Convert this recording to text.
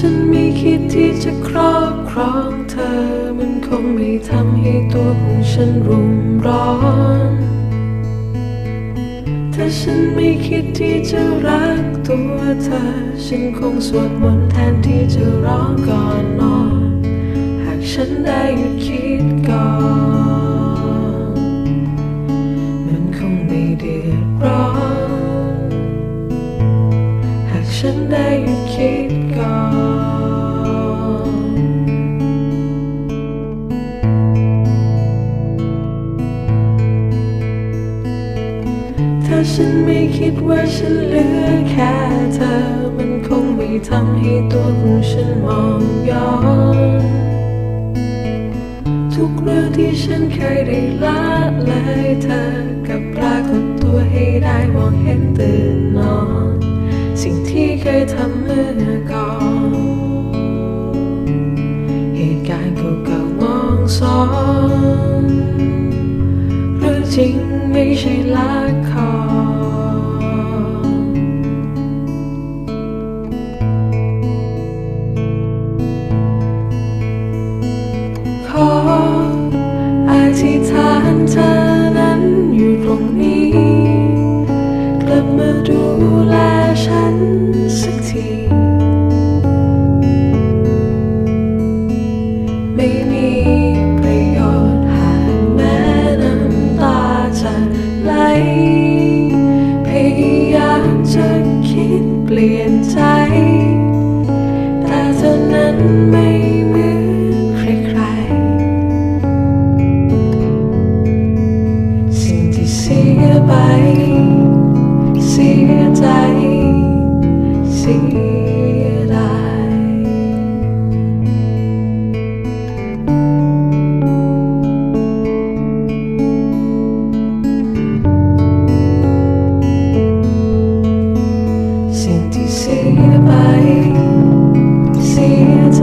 ฉันมีคิดที่จะครอบครองเธอ มันคงไม่ทำให้ตัวของฉันรุ่มร้อน ถ้าฉันไม่คิดที่จะรักตัวเธอ ฉันคงสวดมนต์แทนที่จะร้องก่อนนอน หากฉันได้หยุดคิดก่อน มันคงไม่เดือดร้อน หากฉันได้หยุดคิดก่อน ถ้าฉันไม่คิดว่าฉันเหลือแค่เธอ มันคงไม่ทำให้ตัวของฉันมองย้อน ทุกเรื่องที่ฉันเคยได้ละเลยเธอกับปรากฏตัวให้ได้มองเห็นตื่นนอน สิ่งที่เคยทำเมื่อก่อน เหตุการณ์เก่าๆมองซ้อนเรื่องจริงไม่ใช่ละคร นเธอนั้อยู่ตรงนี้ กลับมาดูแลฉันสักที ไม่มีประโยชน์หากแม้น้ำตาจะไหลพยายามจะคิดเปลี่ยนใจ สียใจ เสียดาสิ่งที่เสียไป เสียใจ